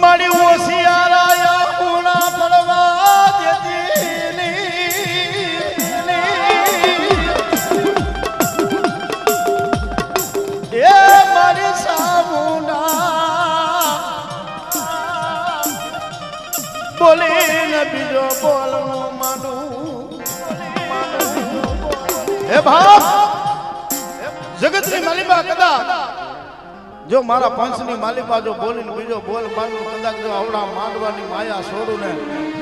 મારી ઓશિયારા પૂણા પડવા દેતી. એ મારી સામુના. બોલીને બીજો બોલવું માનું. હે બાપ! જગતની માલિકા કદાચ જો મારા પંચની માલિકા જો બોલીને બીજો બોલ માનું કદાચ જો આવડા માંડવાની માયા છોડું ને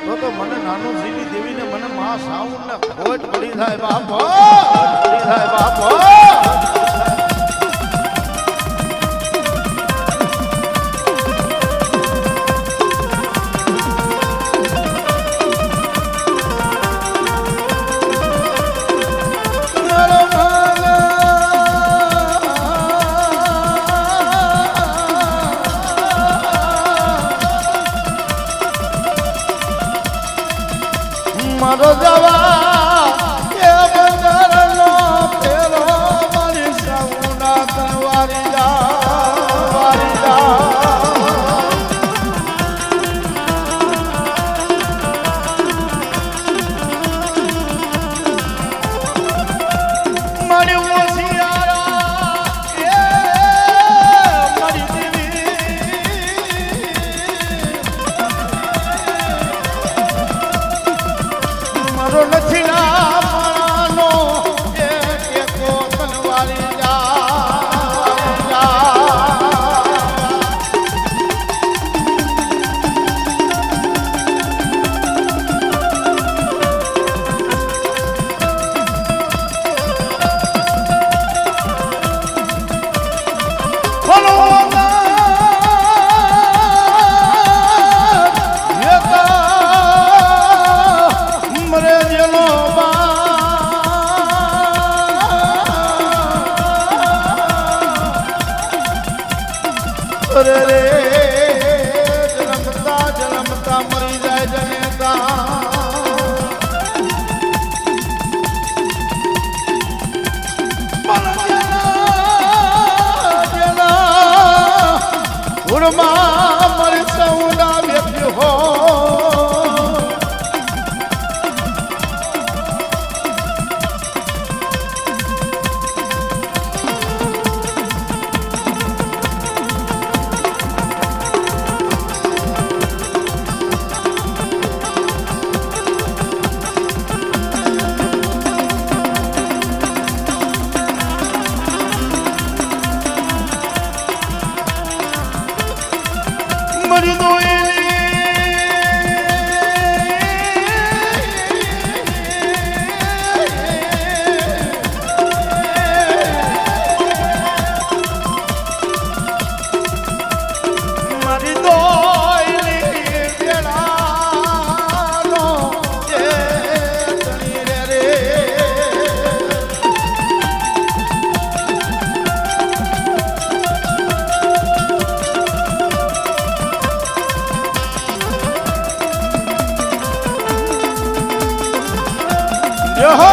તો તો મને નાનું જીવી દેવીને મને મા સાઉન્ડ ને ખોટ પડી થાય બાપો પડી થાય બાપ. રે 야호!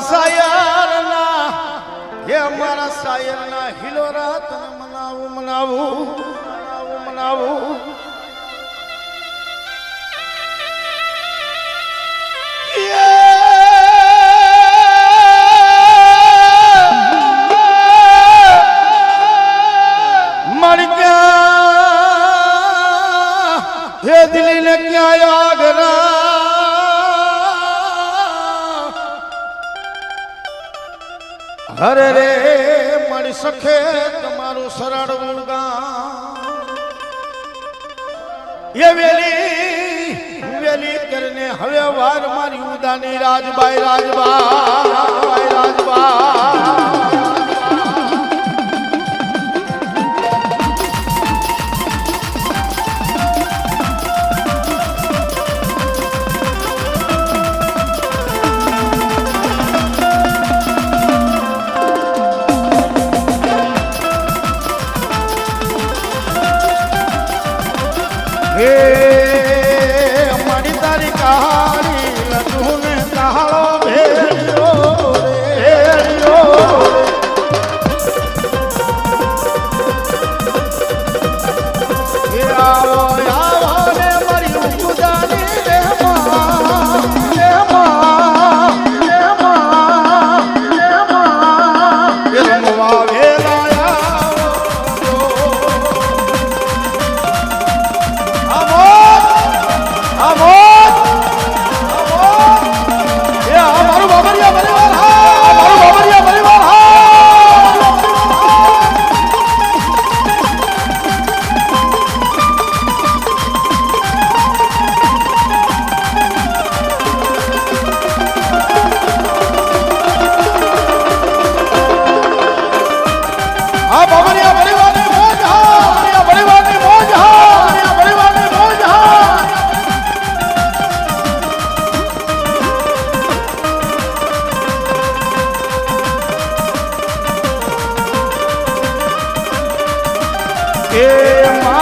મારા સાયરના હે મારા સાયરના હિલો રાત મનાવું મનાવું મનાવું મનાવું. સખે તમારું સરળ ગુણગાન એ વેલી કરીને હવે વાર મારી ઉદાની રાજબાઈ રાજબા રાજબા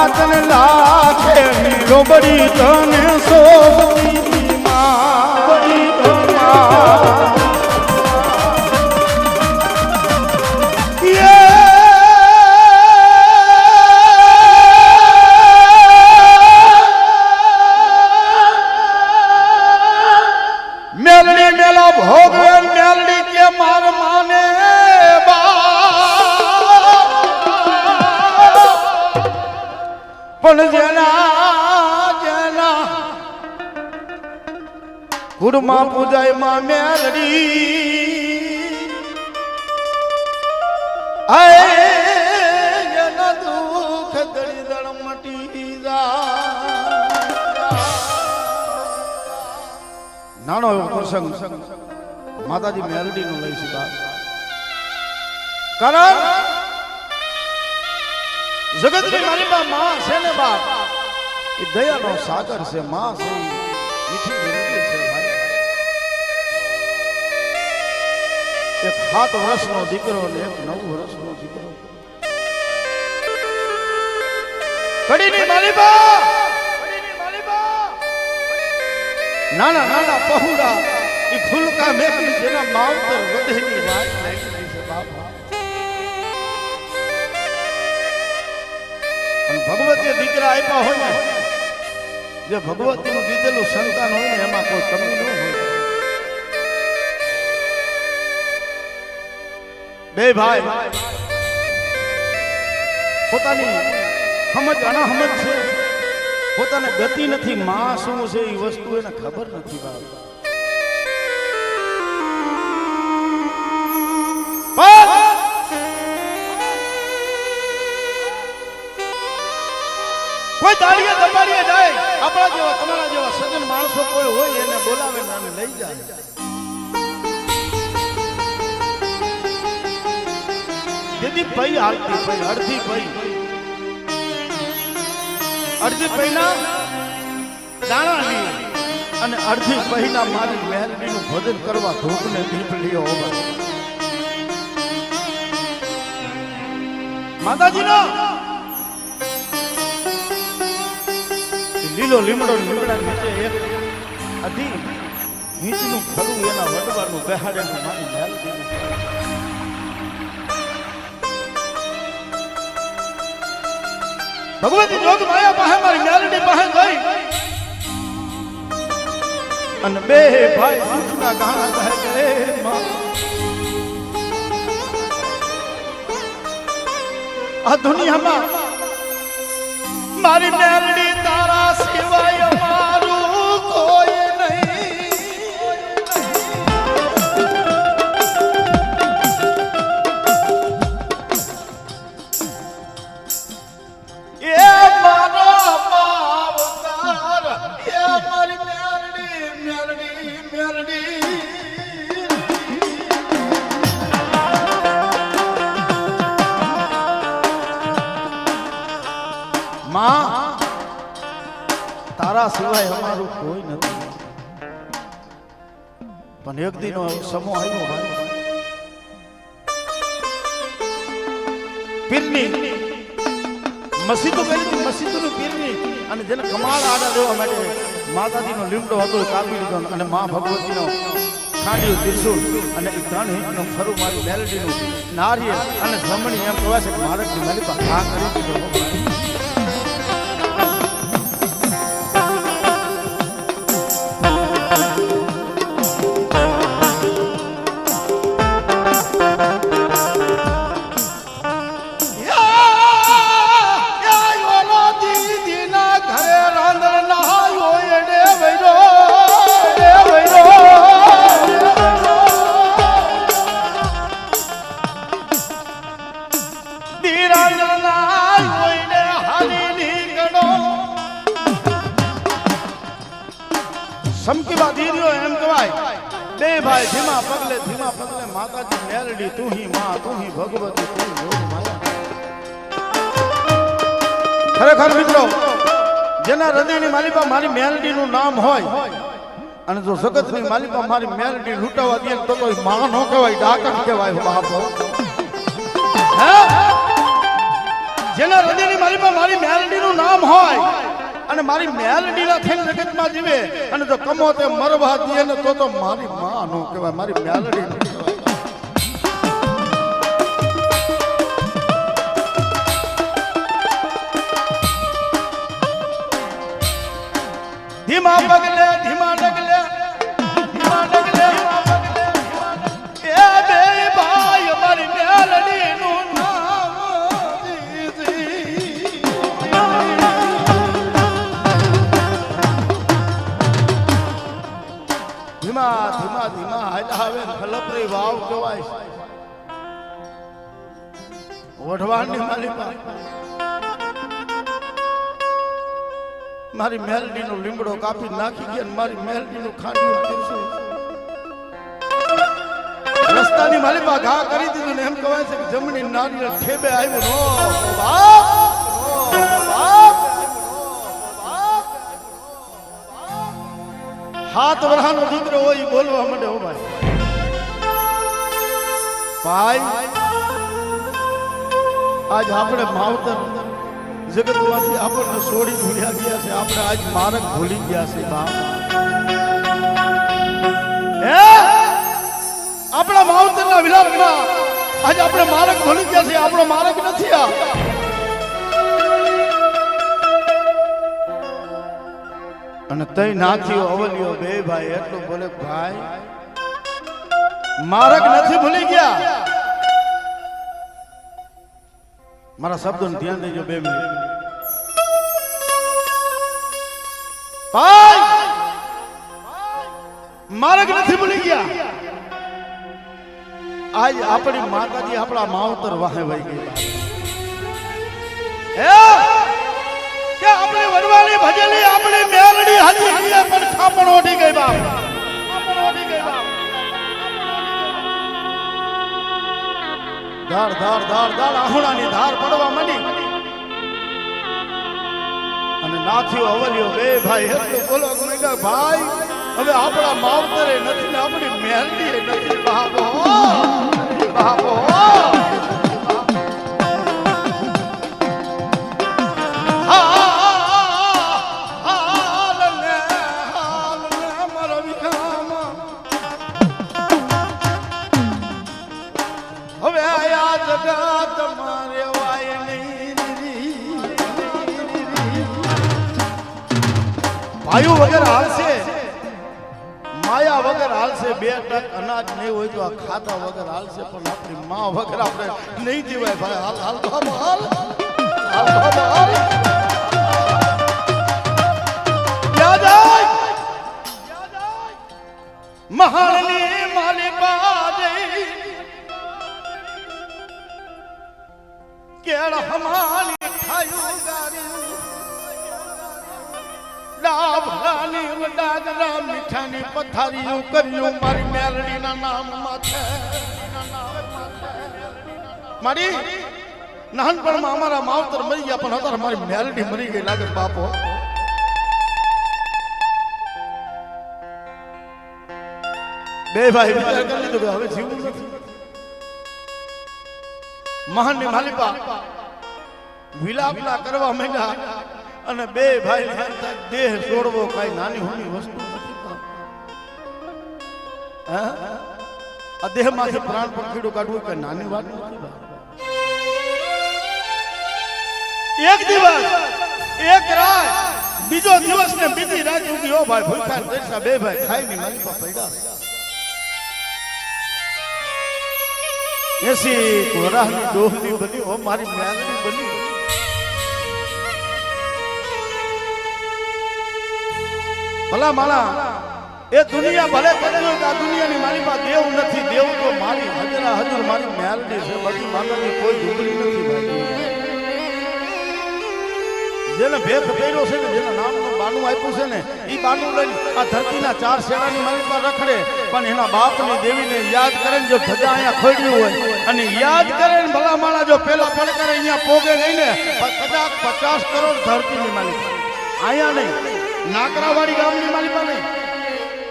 માતન લાખે રોબડી તને સોબતી કુડમાં પૂજાયમાં મેલડી આય, એના દુઃખ દળી દળ મટી જાય. નાનો એવો પ્રસંગ. માતાજી મેલડી નો લઈ શકા કારણ બા માં છે ને બાપ. એ દયાનો સાગર છે, માં છે મીઠી એક સાત વર્ષનો દીકરો ને એક નવ વર્ષનો દીકરો કડીની મારી બા કડીની મારી બા નાના નાના પહુડા એ ફૂલકા મેકલી જેના માવતર વધેની વાત લાગી છે બાપા પણ ભગવતીએ દીકરા આપ્યા હોય ને જે ભગવતીનું દીધેલું સંતાન હોય ને એમાં કોઈ કમી ન હોય બે ભાઈ. પોતાની સમજ અનાહમજ છે. પોતાને ગતિ નથી. માં શું છે એ વસ્તુ એને ખબર નથી ભાઈ કોઈ દાડીએ દબાડીએ જાય. આપણા જેવા, તમારા જેવા સજ્જન માણસો કોઈ હોય એને બોલાવે ને લઈ જાય. દીદી પૈ હાલતી પૈ અડધી પૈ અડધી પૈના દાણા લઈએ અને અડધી પૈના મારી મહેરડીનું ભજન કરવા ધૂપને દીપ લ્યો હોવા માતાજીનો! લીલો લીમડો લીમડા નીચે એક અધી નીચનું ખરું એના વડવાનું બેહાડેલું મારી મહેરડીનું ભગવતી જોગ માયા પાસે, મારી મેલડી પાસે ગઈ. અને બે ભાઈ દુઃખના ગાણા ગાય હે માં. આ દુનિયામાં મારી મેલડી માં? તારા સિવાય અમારું કોઈ નથી. પણ એક દિન સમો આવ્યો ભાઈ પીરની મસીદો કરી હતી મસીદોનું પીરની અને જેને કમાળ આડા દેવા માટે માતાજીનો લીમડો હતો કાપી લીધો અને મા ભગવતીનો ખાંડ્યું ત્રિશુલ અને એ ત્રણ હિંચનું ખરું મારી મેલડીનું નારિયેળ અને જમણી એમ કહેવાય છે કે મારકની પર ઘા કરી દીધો. મેલડીનું નામ હોય અને જો જગતની માલિકા મારી મેલડી લૂંટાવા દે તો કોઈ માં નો કહેવાય ડાકણ કહેવાય બાપો. જેના જેના હૃદયની માલિકા મારી મેલડીનું નામ હોય અને મારી મેલડીના થઈને જગતમાં જીવે અને જો કમો તે મરવા દે ને તો તો મારી માં નો કહેવાય, મારી મેલડી ધીમા પગલે ધીમા ડગલે ધીમા ડગલે એ બે વાવ કહેવાય. છે. વઢવાણની માલિકા. મારી મેલડીનો લીમડો કાપી નાખી ગયા મારી મેલડીનું ખાંડ્યું પીરસ્યું. રસ્તાની માલિકા ઘા કરી દીધું ને એમ કહેવાય છે કે જમણી નાની ઠેબે આવ્યું નો બાપ બાપ હાથ વરહાનો દીકરો હોય બોલવા માંડે ભાઈ ભાઈ, આજ આપણે માવતર જગતમાંથી આપણને છોડી ભૂલ્યા ગયા છે. આપણે આજ મારક ભૂલી ગયા છે, બાપ. હે? આપણા માવતરના વિલાપમાં આજે આપણે મારક ભૂલી ગયા છે. આપણો મારક નથી આ. અને તઈ નાથીઓ અવલિયો બે ભાઈ, એટલું બોલે, ભાઈ, મારક નથી ભૂલી ગયા. મારા શબ્દોનું ધ્યાન દેજો બે મિનિટ. ભાઈ! મારક નથી ભૂલી ગયા. આજ આપણી માતાજી આપણા માવતર વાહે વહી ગયા હે? કે આપણી વડવાળી ભજેલી આપણી મેલડી હતી પણ ખાપણ ઓઢી ગઈ બાપ. ધાર ધાર ધાર ધાર, આહુણાની ધાર પડવા માંડી. અને નાથીઓ અવલ્યો બે ભાઈ એટલું બોલો. કે ભાઈ, હવે આપણા માવતરે નથી ને આપણી મહેલડી નથી. બાપો બાપો ભાઈઓ વગર હાલશે. માયા વગર હાલશે. બે ટક અનાજ નહીં હોય તો આ ખાતા વગર હાલશે. પણ આપણી મા વગર આપણે નહીં જીવાય ભાઈ. હાલ હાલ હાલ હાલ. કેળ હમાલી ખાયું ગાર્યું ડાભરાની વડાગરા મીઠાની પથારીઓ કર્યું મારી મેલડીના નામ માથે. મારી નાનપણમાં અમારા માવતર મરી ગયા, પણ અત્યારે મારી મેલડી મરી ગઈ લાગે બાપો. બે ભાઈ વિચાર કરી લીધું કે હવે જીવવું નથી. મહાનની માલિકા વિલાપના કરવા માંડ્યા. અને બે ભાઈ દેહ છોડવો કઈ નાની હોની વસ્તુ નથી પણ. હે? આ પ્રાણ પંખીડું કાઢવું કઈ નાની વાત એક દિવસ, એક રાત, બીજો દિવસ ને બીજી રાત ઉગી હો ભાઈ ભૂખા દેશા બે ભાઈ ખાઈ ની મારી પાસે પડ્યા એસી કોરાની ડોહની બની, ઓ મારી મેલની બની ભલા માલા, એ દુનિયા ભલે કરી હોય આ દુનિયાની મારી પાસે દેવ નથી, દેવ તો મારી હજરા, હજર મારી મેલડી છે બધી માતાની કોઈ ડુંગળી નથી જેને ભેદ કર્યો છે ને, જેના નામનું બાનું આપ્યું છે ને એ બાનું લઈને આ ધરતીના ચાર શેડાની મારી પર રખડે, પણ એના બાપની દેવીને યાદ કરે જો ધજા અહીંયા ખોડ્યું હોય, અને યાદ કરે ને ભલા માળા જો પેલા પડકારે અહીંયા પોગે લઈને કદાચ પચાસ કરોડ ધરતીની માલિક. અહીંયા નહીં. નાકરાવાડી ગામની માલિકાને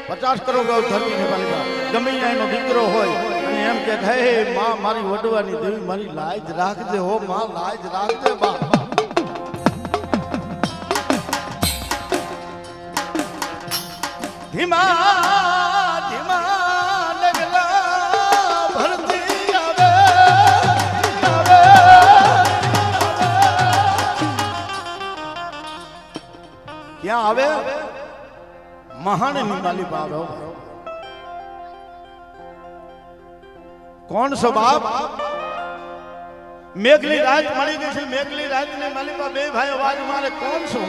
પચાસ કરોડ ગામ ધરતીની માલિકા. ગમે એનો દીકરો હોય અને એમ કે હે, માં, મારી વડવાની દેવી મારી લાજ રાખજે, હો, માં, લાજ રાખજે, બા. ધીમા ક્યાં આવે મહાન નિમાલી આવે કોણ છો બાપ મેઘલી રાત મળી ગઈ છે મેઘલી રાત ને માલિકા બે ભાઈ અવાજ મારે કોણ છો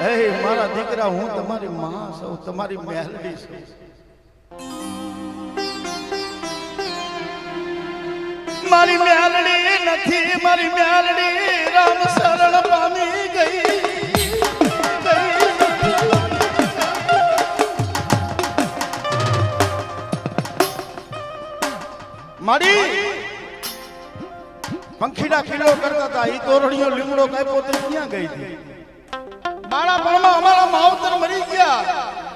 હે મારા દીકરા હું તમારી માં છું તમારી મેલડી છું મારી મ્યાલડી નથી, મારી મ્યાલડી રામ શરણ પામી ગઈ. મારી પંખીડા કિલ્લો કરતા હતા, ઈ તોરણીઓ લીમડો કાપ્યો તો ક્યાં ગઈ હતી? બાળાપણમાં અમારા માવતર મરી ગયા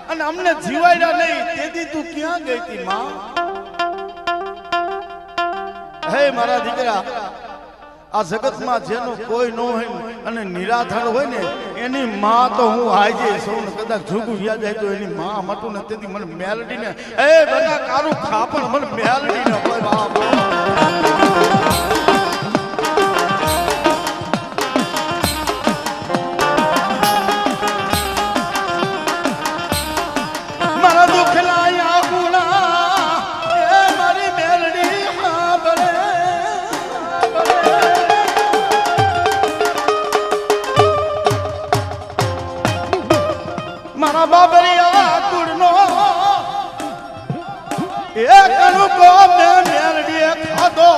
અને અમને જીવાડ્યા નહીં, તેથી તું ક્યાં ગઈ હતી, માં? હે મારા દીકરા, આ જગતમાં જેનું કોઈ ન હોય અને નિરાધાર હોય ને, એની માં તો હું હાજે સૌ કદાચ જુગું યાદ જાય તો એની માં મટું ને તેથી મને મેલડી ને એ બધા કારું ખાપણ મને મેલડી એ કણુકો મેં મેલડીએ ખાધો.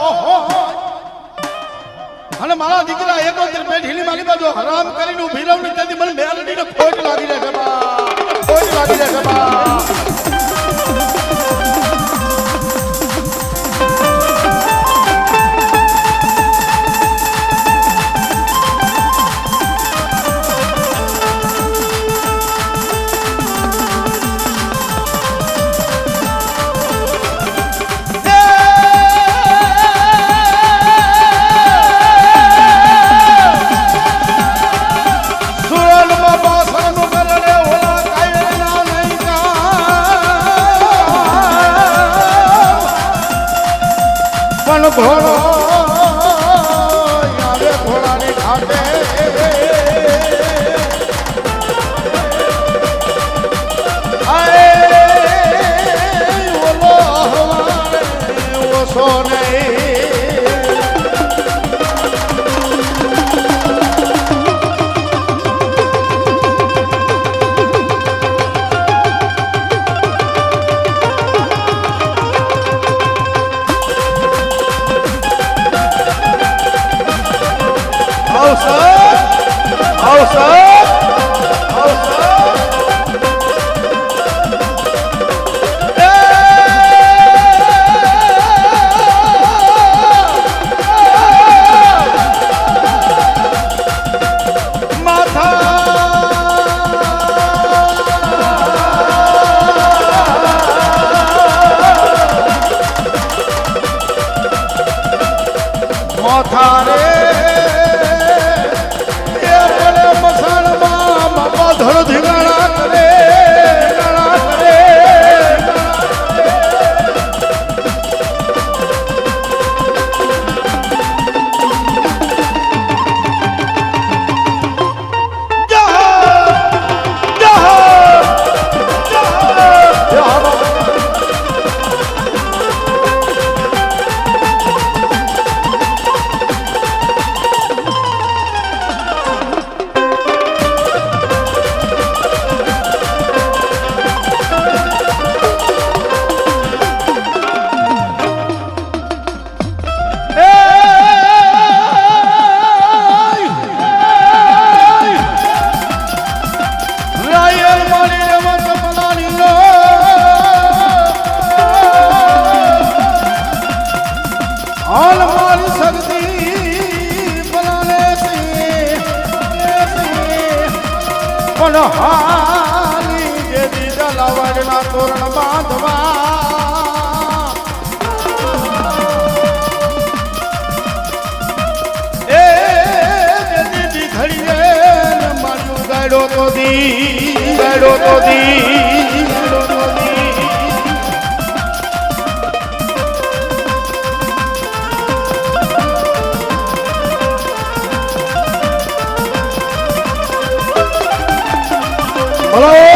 અને મારા દીકરા એક પેટ ઢીલી મારી બાજુ હરામ કરીને ઊભી રહું ને તેથી મને મેલડીને ખોટ લાગી રહે છે બા ખોટ લાગી રહે છે પણ Wilson. હાલ મારી શક્તિ પણ હાલી જે દીધા લાવડના તોરણ બાંધવા એ દીદી ઘડીએ મારું ગાડો તો દી ગાડો તો દી બોલો